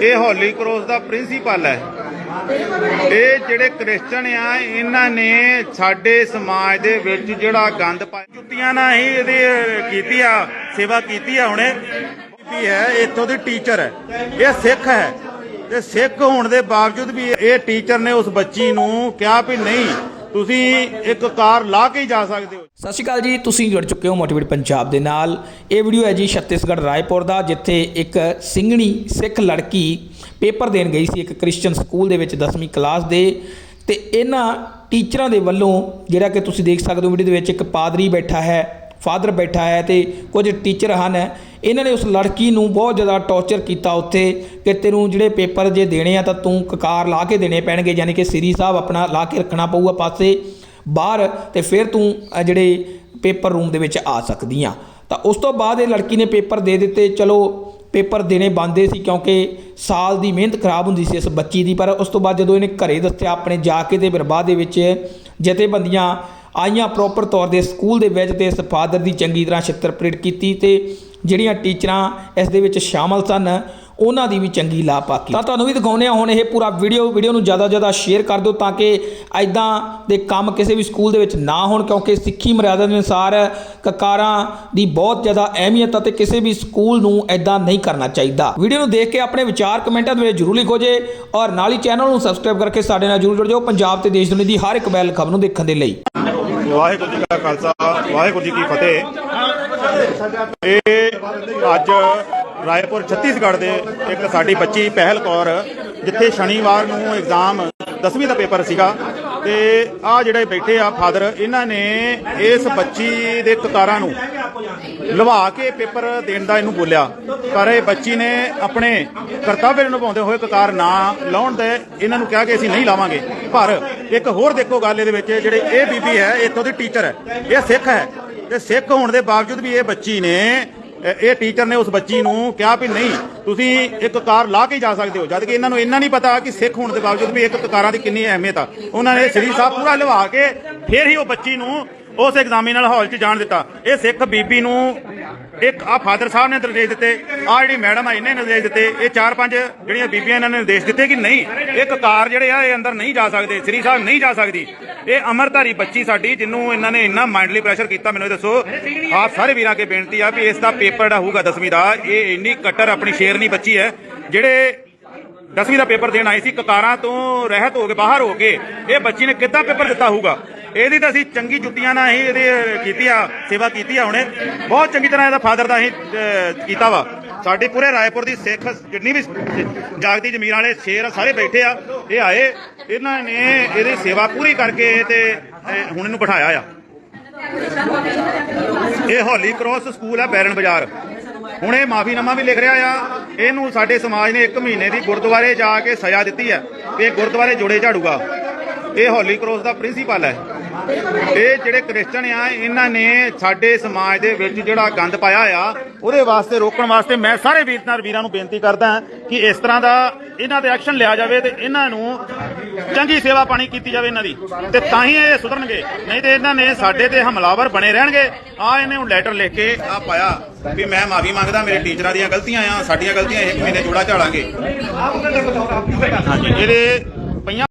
ਇਹ ਹੌਲੀ ਕ੍ਰੋਸ ਦਾ ਪ੍ਰਿੰਸੀਪਲ ਹੈ। ਇਹ ਜਿਹੜੇ ਕ੍ਰਿਸਚਨ ਆ, ਇਹਨਾਂ ਨੇ ਸਾਡੇ ਸਮਾਜ ਦੇ ਵਿੱਚ ਜਿਹੜਾ ਗੰਦ ਪਾਇਆ। ਜੁੱਤੀਆਂ ਨਾਲ ਹੀ ਇਹਦੀ ਕੀਤੀ ਆ, ਸੇਵਾ ਕੀਤੀ ਆ ਹੁਣੇ। ਕੀਤੀ ਹੈ, ਇੱਥੋਂ ਦੀ ਟੀਚਰ ਹੈ। ਇਹ ਸਿੱਖ ਹੈ। ਤੇ ਸਿੱਖ ਹੋਣ ਦੇ ਬਾਵਜੂਦ ਵੀ ਇਹ ਟੀਚਰ ਨੇ ਉਸ ਬੱਚੀ ਨੂੰ ਕਿਹਾ ਵੀ ਨਹੀਂ ਤੁਸੀਂ ਇੱਕ ਕਾਰ ਲਾ ਕੇ ਹੀ ਜਾ ਸਕਦੇ ਹੋ। ਸਤਿ ਸ਼੍ਰੀ ਅਕਾਲ ਜੀ, ਤੁਸੀਂ ਜੁੜ ਚੁੱਕੇ ਹੋ ਮੋਟੀਵੇਟ ਪੰਜਾਬ ਦੇ ਨਾਲ। ਇਹ ਵੀਡੀਓ ਹੈ ਜੀ ਛੱਤੀਸਗੜ੍ਹ ਰਾਏਪੁਰ ਦਾ, ਜਿੱਥੇ ਇੱਕ ਸਿੰਘਣੀ ਸਿੱਖ ਲੜਕੀ ਪੇਪਰ ਦੇਣ ਗਈ ਸੀ ਇੱਕ ਕ੍ਰਿਸਚੀਅਨ ਸਕੂਲ ਦੇ ਵਿੱਚ 10ਵੀਂ ਕਲਾਸ ਦੇ। ਤੇ ਇਹਨਾਂ ਟੀਚਰਾਂ ਦੇ ਵੱਲੋਂ ਜਿਹੜਾ ਕਿ ਤੁਸੀਂ ਦੇਖ ਸਕਦੇ ਹੋ ਵੀਡੀਓ ਦੇ ਵਿੱਚ ਇੱਕ ਪਾਦਰੀ ਬੈਠਾ ਹੈ, ਫਾਦਰ ਬੈਠਾ ਹੈ ਤੇ ਕੁਝ ਟੀਚਰ ਹਨ। ਇਹਨਾਂ ਨੇ ਉਸ ਲੜਕੀ ਨੂੰ ਬਹੁਤ ਜ਼ਿਆਦਾ ਟੌਰਚਰ ਕੀਤਾ ਉੱਥੇ ਕਿ ਤੈਨੂੰ ਜਿਹੜੇ ਪੇਪਰ ਜੇ ਦੇਣੇ ਆ ਤਾਂ ਤੂੰ ਕਕਾਰ ਲਾ ਕੇ ਦੇਣੇ ਪੈਣਗੇ, ਯਾਨੀ ਕਿ ਸ੍ਰੀ ਸਾਹਿਬ ਆਪਣਾ ਲਾ ਕੇ ਰੱਖਣਾ ਪਊਗਾ ਪਾਸੇ ਬਾਹਰ ਤੇ ਫਿਰ ਤੂੰ ਜਿਹੜੇ ਪੇਪਰ ਰੂਮ ਦੇ ਵਿੱਚ ਆ ਸਕਦੀ ਆ ਤਾਂ ਉਸ ਤੋਂ ਬਾਅਦ ਇਹ ਲੜਕੀ ਨੇ ਪੇਪਰ ਦੇ ਦਿੱਤੇ। ਚਲੋ, ਪੇਪਰ ਦੇਣੇ ਬੰਦੇ ਸੀ ਕਿਉਂਕਿ ਸਾਲ ਦੀ ਮਿਹਨਤ ਖਰਾਬ ਹੁੰਦੀ ਸੀ ਇਸ ਬੱਚੀ ਦੀ, ਪਰ ਉਸ ਤੋਂ ਬਾਅਦ ਜਦੋਂ ਇਹਨੇ ਘਰੇ ਦੱਸਿਆ ਆਪਣੇ ਜਾ ਕੇ ਤੇ ਬਰਬਾਦ ਦੇ ਵਿੱਚ ਜਥੇਬੰਦੀਆਂ ਆਈਆਂ ਪ੍ਰੋਪਰ ਤੌਰ ਦੇ ਸਕੂਲ ਦੇ ਵਿੱਚ ਤੇ ਇਸ ਫਾਦਰ ਦੀ ਚੰਗੀ ਤਰ੍ਹਾਂ ਛਿੱਤਰ ਪਰੇਡ ਕੀਤੀ ਤੇ ਜਿਹੜੀਆਂ ਟੀਚਰਾਂ ਇਸ ਦੇ ਵਿੱਚ ਸ਼ਾਮਲ ਸਨ, ਉਹਨਾਂ ਦੀ ਵੀ ਚੰਗੀ ਲਾਪਾਕੀ ਤਾਂ ਤੁਹਾਨੂੰ ਵੀ ਦਿਖਾਉਂਦੇ ਆ ਹੁਣ ਇਹ ਪੂਰਾ ਵੀਡੀਓ ਵੀਡੀਓ ਨੂੰ ਜ਼ਿਆਦਾ ਜ਼ਿਆਦਾ ਸ਼ੇਅਰ ਕਰ ਦਿਓ ਤਾਂ ਕਿ ਐਦਾਂ ਦੇ ਕੰਮ ਕਿਸੇ ਵੀ ਸਕੂਲ ਦੇ ਵਿੱਚ ਨਾ ਹੋਣ, ਕਿਉਂਕਿ ਸਿੱਖੀ ਮਰਿਆਦਾ ਦੇ ਅਨੁਸਾਰ ਕਕਾਰਾਂ ਦੀ ਬਹੁਤ ਜ਼ਿਆਦਾ ਅਹਿਮੀਅਤ ਅਤੇ ਕਿਸੇ ਵੀ ਸਕੂਲ ਨੂੰ ਐਦਾਂ ਨਹੀਂ ਕਰਨਾ ਚਾਹੀਦਾ। ਵੀਡੀਓ ਨੂੰ ਦੇਖ ਕੇ ਆਪਣੇ ਵਿਚਾਰ ਕਮੈਂਟਾਂ ਦੇ ਵਿੱਚ ਜ਼ਰੂਰ ਲਿਖੋ ਜੇ, ਔਰ ਨਾਲ ਹੀ ਚੈਨਲ ਨੂੰ ਸਬਸਕ੍ਰਾਈਬ ਕਰਕੇ ਸਾਡੇ ਨਾਲ ਜ਼ਰੂਰ ਜੁੜ ਜਾਓ ਪੰਜਾਬ ਤੇ ਦੇਸ਼ ਦੁਨੀਆ ਦੀ ਹਰ ਇੱਕ ਬੈਲ ਖਬਰ ਨੂੰ ਦੇਖਣ ਦੇ ਲਈ। ਵਾਹਿਗੁਰੂ ਜੀ ਕਾ ਖਾਲਸਾ, ਵਾਹਿਗੁਰੂ ਜੀ ਕੀ ਫਤਿਹ। ਇਹ ਅੱਜ ਰਾਏਪੁਰ ਛੱਤੀਸਗੜ੍ਹ ਦੇ ਇੱਕ ਸਾਡੀ ਬੱਚੀ ਪਹਿਲ ਕੌਰ, ਜਿੱਥੇ ਸ਼ਨੀਵਾਰ ਨੂੰ ਐਗਜ਼ਾਮ 10ਵੀਂ ਦਾ ਪੇਪਰ ਸੀਗਾ, ਤੇ ਆ ਜਿਹੜੇ ਬੈਠੇ ਆ ਫਾਦਰ, ਇਹਨਾਂ ਨੇ ਇਸ ਬੱਚੀ ਦੇ ਕਕਾਰਾਂ ਨੂੰ ਲਵਾ ਕੇ ਪੇਪਰ ਦੇਣ ਦਾ ਇਹਨੂੰ ਬੋਲਿਆ। ਪਰ ਇਹ ਬੱਚੀ ਨੇ ਆਪਣੇ ਕਰਤੱਵ ਨੂੰ ਨਿਭਾਉਂਦੇ ਹੋਏ ਕਤਾਰ ਨਾ ਲਾਉਣ ਦੇ ਇਹਨਾਂ ਨੂੰ ਕਿਹਾ ਕਿ ਅਸੀਂ ਨਹੀਂ ਲਾਵਾਂਗੇ। ਪਰ ਇੱਕ ਹੋਰ ਦੇਖੋ ਗੱਲ ਇਹਦੇ ਵਿੱਚ, ਜਿਹੜੇ ਇਹ ਬੀਬੀ ਹੈ, ਇੱਥੋਂ ਦੀ ਟੀਚਰ ਹੈ, ਇਹ ਸਿੱਖ ਹੈ। ਤੇ ਸਿੱਖ ਹੋਣ ਦੇ ਬਾਵਜੂਦ ਵੀ ਇਹ ਬੱਚੀ ਨੇ ਇਹ ਟੀਚਰ ਨੇ ਉਸ ਬੱਚੀ ਨੂੰ ਕਿਹਾ ਵੀ ਨਹੀਂ, ਤੁਸੀਂ ਇੱਕ ਕਾਰ ਲਾ ਕੇ ਜਾ ਸਕਦੇ ਹੋ। ਜਦ ਕਿ ਇਹਨਾਂ ਨੂੰ ਇੰਨਾ ਨਹੀਂ ਪਤਾ ਕਿ ਸਿੱਖ ਹੋਣ ਦੇ ਬਾਵਜੂਦ ਵੀ ਇੱਕ ਕਕਾਰਾਂ ਦੀ ਕਿੰਨੀ ਅਹਿਮੀਅਤ ਆ। ਉਹਨਾਂ ਨੇ ਸ੍ਰੀ ਸਾਹਿਬ ਪੂਰਾ ਲਵਾ ਕੇ ਫਿਰ ਹੀ ਉਹ ਬੱਚੀ ਨੂੰ ਉਸ ਐਗਜ਼ਾਮੀਨਲ ਹਾਲ 'ਚ ਜਾਣ ਦਿੱਤਾ। ਇਹ ਸਿੱਖ ਬੀਬੀ ਨੂੰ ਇੱਕ ਆ ਫਾਦਰ ਸਾਹਿਬ ਨੇ ਨਿਰਦੇਸ਼ ਦਿੱਤੇ, ਆ ਜਿਹੜੀ ਮੈਡਮ ਆ, ਇਹਨੇ ਨਿਰਦੇਸ਼ ਦਿੱਤੇ, ਇਹ ਚਾਰ ਪੰਜ ਜਿਹੜੀਆਂ ਬੀਬੀਆਂ ਇਹਨਾਂ ਨੇ ਨਿਰਦੇਸ਼ ਦਿੱਤੇ ਕਿ ਨਹੀਂ, ਇੱਕ ਕਾਰ ਜਿਹੜੇ ਆ, ਇਹ ਅੰਦਰ ਨਹੀਂ ਜਾ ਸਕਦੇ, ਸ੍ਰੀ ਸਾਹਿਬ ਨਹੀਂ ਜਾ ਸਕਦੀ। ਇਹ ਅਮਰਧਾਰੀ ਬੱਚੀ ਸਾਡੀ, ਜਿਹਨੂੰ ਇਹਨਾਂ ਨੇ ਇੰਨਾ ਮਾਈਂਡਲੀ ਪ੍ਰੈਸ਼ਰ ਕੀਤਾ, ਮੈਨੂੰ ਇਹ ਦੱਸੋ ਆਪ ਸਾਰੇ ਵੀਰਾਂ ਕੇ ਬੇਨਤੀ ਆ ਵੀ ਇਸ ਦਾ ਪੇਪਰ ਜਿਹੜਾ ਹੋਊਗਾ 10ਵੀਂ ਦਾ, ਇਹ ਇੰਨੀ ਕੱਟਰ ਆਪਣੀ ਸ਼ੇਰਨੀ ਬੱਚੀ ਹੈ, ਜਿਹੜੇ 10ਵੀਂ ਦਾ ਪੇਪਰ ਦੇਣ ਆਈ ਸੀ, ਕਕਾਰਾਂ ਤੋਂ ਰਹਿਤ ਹੋ ਕੇ, ਬਾਹਰ ਹੋ ਕੇ, ਇਹ ਬੱਚੀ ਨੇ ਕਿੱਦਾਂ ਪੇਪਰ ਦਿੱਤਾ ਹੋਊਗਾ? ਇਹਦੀ ਤਾਂ ਅਸੀਂ ਚੰਗੀ ਜੁੱਤੀਆਂ ਨਾਲ ਹੀ ਇਹਦੇ ਕੀਤੀ ਆ, ਸੇਵਾ ਕੀਤੀ ਆ ਹੁਣੇ। ਬਹੁਤ ਚੰਗੀ ਤਰ੍ਹਾਂ ਇਹਦਾ ਫਾਦਰ ਦਾ ਅਸੀਂ ਕੀਤਾ ਵਾ। ਸਾਡੇ ਪੂਰੇ ਰਾਏਪੁਰ ਦੀ ਸਿੱਖ ਜਿੰਨੀ ਵੀ ਜਾਗਦੀ ਜ਼ਮੀਰ ਵਾਲੇ ਸ਼ੇਰ ਸਾਰੇ ਬੈਠੇ ਆ, ਇਹ ਆਏ। ਇਹਨਾਂ ਨੇ ਇਹਦੀ ਸੇਵਾ ਪੂਰੀ ਕਰਕੇ ਤੇ ਹੁਣ ਇਹਨੂੰ ਬਿਠਾਇਆ ਆ। ਇਹ ਹੋਲੀ ਕ੍ਰੋਸ ਸਕੂਲ ਹੈ ਬੈਰਨ ਬਾਜ਼ਾਰ। ਹੁਣ ਇਹ ਮਾਫੀਨਾਮਾ ਵੀ ਲਿਖ ਰਿਹਾ ਆ। ਇਹਨੂੰ ਸਾਡੇ ਸਮਾਜ ਨੇ 1 ਮਹੀਨੇ ਦੀ ਗੁਰਦੁਆਰੇ ਜਾ ਕੇ ਸਜ਼ਾ ਦਿੱਤੀ ਹੈ ਕਿ ਇਹ ਗੁਰਦੁਆਰੇ ਜੋੜੇ ਝਾੜੂਗਾ। ਇਹ ਹੋਲੀ ਕ੍ਰੋਸ ਦਾ ਪ੍ਰਿੰਸੀਪਲ ਹੈ। ਇਹ ਜਿਹੜੇ ਕ੍ਰਿਸਚਨ ਆ, ਇਹਨਾਂ ਨੇ ਸਾਡੇ ਸਮਾਜ ਦੇ ਵਿੱਚ ਜਿਹੜਾ ਗੰਦ ਪਾਇਆ ਆ ਉਹਦੇ ਵਾਸਤੇ ਰੋਕਣ ਵਾਸਤੇ ਮੈਂ ਸਾਰੇ ਵੀਰ ਵੀਰਾਂ ਨੂੰ ਬੇਨਤੀ ਕਰਦਾ ਕਿ ਇਸ ਤਰ੍ਹਾਂ ਦਾ ਇਹਨਾਂ ਤੇ ਐਕਸ਼ਨ ਲਿਆ ਜਾਵੇ ਤੇ ਇਹਨਾਂ ਨੂੰ ਚੰਗੀ ਸੇਵਾ ਪਾਣੀ ਕੀਤੀ ਜਾਵੇ ਇਹਨਾਂ ਦੀ। ਤੇ ਤਾਂ ਹੀ ਇਹ ਸੁਧਰਨਗੇ। ਨਹੀਂ ਤੇ ਇਹਨਾਂ ਨੇ ਸਾਡੇ ਤੇ ਹਮਲਾਵਰ ਬਣੇ ਰਹਿਣਗੇ। ਆ ਇਹਨੇ ਹੁਣ ਲੈਟਰ ਲਿਖ ਕੇ ਆ ਪਾਇਆ ਵੀ ਮੈਂ ਮਾਫੀ ਮੰਗਦਾ, ਮੇਰੇ ਟੀਚਰਾਂ ਦੀਆਂ ਗਲਤੀਆਂ ਆ, ਸਾਡੀਆਂ ਗਲਤੀਆਂ ਇੱਕ ਮਹੀਨੇ ਜੋੜਾ ਝਾੜਾਂਗੇ। ਇਹਦੇ ਪਈਆਂ